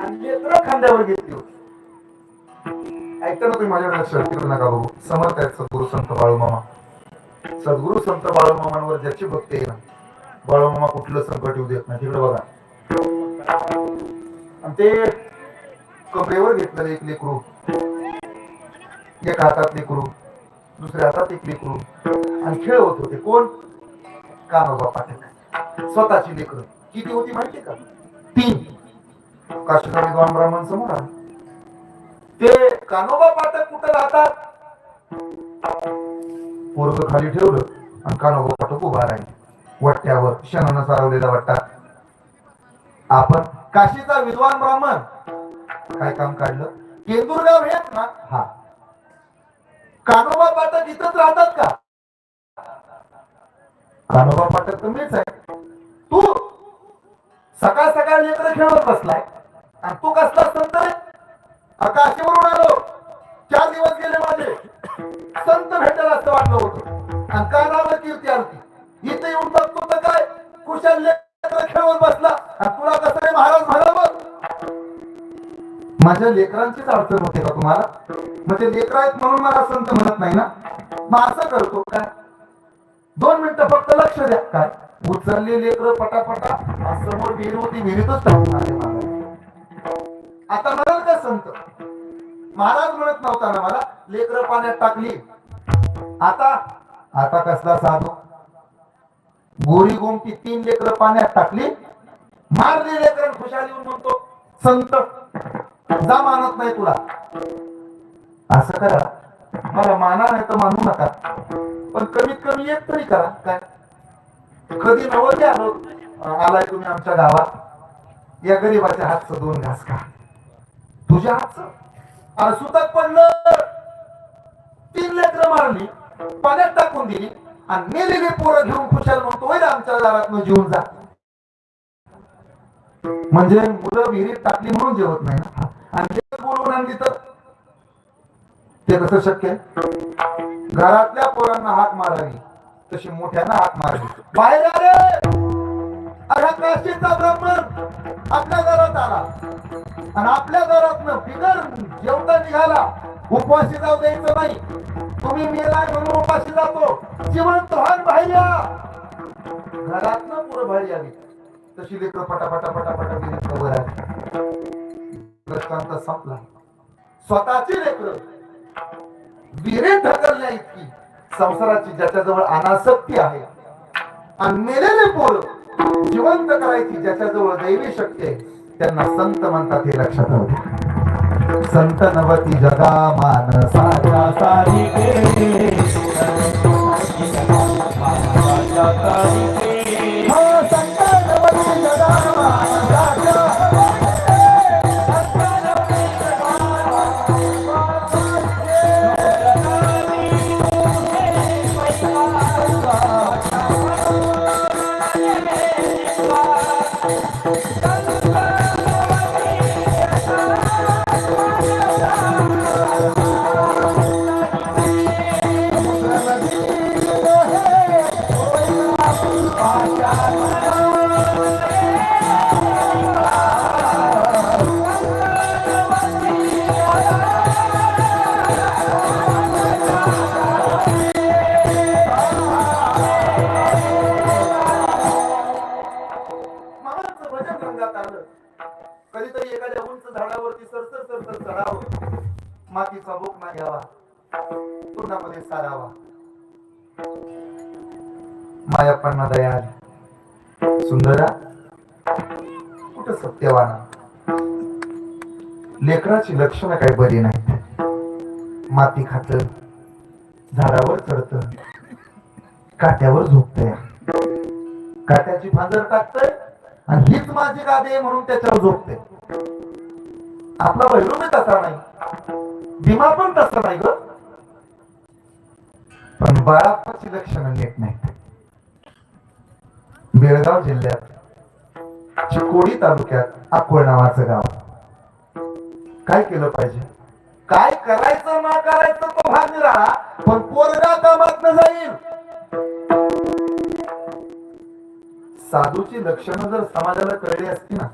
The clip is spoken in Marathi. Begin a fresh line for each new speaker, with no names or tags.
आणि खांद्यावर घेतली होती. ऐकताना तुम्ही माझ्याकडे लक्षात ठेवू नका बघू. समर्थ आहेत सद्गुरु संत बाळूमामा. सद्गुरु संत बाळूमामांवर ज्याची भक्ती आहे ना बाळूमामा कुठलं संकट येऊ देत नाही. तिकडे बघा. आणि ते कपडेवर घेतलेलं एक लेकरू एक हातात लेकरू दुसऱ्या हातात एक लेकरू आणि खेळ होत होते. कोण? कानोबा पाटील. स्वतःची लेकरं. किती होती माहिती का? तीन. काशीनाथ विद्वान ब्राह्मण समोर आले. ते कानोबा पाठक कुठं राहतात पोरग खाली ठेवलं आणि कानोबा पाठक उभा राहील. वट्ट्यावर शनानं सारवलेला वट्टा. आपण काशीचा विद्वान ब्राह्मण. काय काम काढलं? केंदुरगाव हेच ना हा. कानोबा पाठक इथंच राहतात का? कानोबा पाठक तर मीच आहे. तू सकाळ सकाळ लेकर खेळत बसलाय. तू कसला संत रे आकाशीवरून आलो. चार दिवस गेले माझे. संत भेटेल असं वाटलं होतं. आणि कानावर कीर्ती आलती इथे येऊन बघतो तर काय कुशल लेकर बसला. तुला कसं रे महाराज म्हणावं माझ्या लेकरांचीच अडचण होते का तुम्हाला? म्हणजे मग ते लेकर आहेत म्हणून मला संत म्हणत नाही ना? मग असं करतो काय दोन मिनिटं फक्त लक्ष द्या. काय? उचलली लेकर पटापटा. समोर विहीर होती विहिरीतच टाकून आले. आता म्हणाल का संत. महाराज म्हणत नव्हता ना मला लेकर पाण्यात टाकली. आता आता कसला साधू? गोरी गोमटी तीन लेकर पाण्यात टाकली मारली लेकर खुशाली म्हणतो संत जा मानत नाही तुला. असं करा. मला माना नाही तर मानू नका. पण कमीत कमी एक तरी करा. काय? कधी नवते आलो आलाय तुम्ही आमच्या गावात. या गरीबाच्या हातचं दोन घास का तुझ्या हातचं सुतक पडलं तीन लेकर मारली पाण्यात टाकून दिली आणि मेलेली पोरं घेऊन खुशाल म्हणतो आमच्या दारात जेवून जा. म्हणजे मुलं विहिरीत टाकली म्हणून जेवत नाही ना. आणि ते बोलवून आणली तर? ते कसं शक्य घरातल्या पोरांना हात मारावी तशी मोठ्यांना हात मारावी. बाहेर आले! अरे काशीचा ब्राह्मण आपल्या घरात आला. आणि आपल्या घरातन बिगर जेवता निघाला उपवासी जाऊ द्यायचं नाही. तुम्ही मेलाय म्हणून उपाशी जातो. जिवंत व्हान भाय्या या पुरं बाहेर तशी लेकर पटापटा पटापटा विहिरीत खबर आली. दृष्टांत संपला. स्वतःची लेकर. विरे ढकलल्या इतकी. संसाराची ज्याच्याजवळ अनासक्ती आहे. आणि मेलेले पोरं. जिवंत करायची ज्याच्याजवळ दैवी शक्ती आहे त्यांना संत म्हणतात हे लक्षात होते संत नवती जगा मानसाच्या सारी Thank you. मातीचा बोक घ्यावा पूर्णामध्ये सारावा. मायाप्पांना दया आली. सुंदरा कुठ सत्यवाना? लेकराची लक्षणं काही बरी नाहीत. माती खात झाडावर चढत काट्यावर झोपत काट्याची फांजर टाकतय आणि हीच माझी गादी आहे म्हणून त्याच्यावर झोपते आपला बैरू बी तसा नाही. भीमा पण तसं नाही ग. पण बाळाप्पाची लक्षणं नीट नाहीत बेळगाव जिल्ह्यात चिकोडी तालुक्यात अकोळ नावाचं गाव. काय केलं पाहिजे? काय करायचं ना करायचं तो भाग निराळा पण पोरगा कामात जाईल. साधूची लक्षणं जर समाजाला कळली असती ना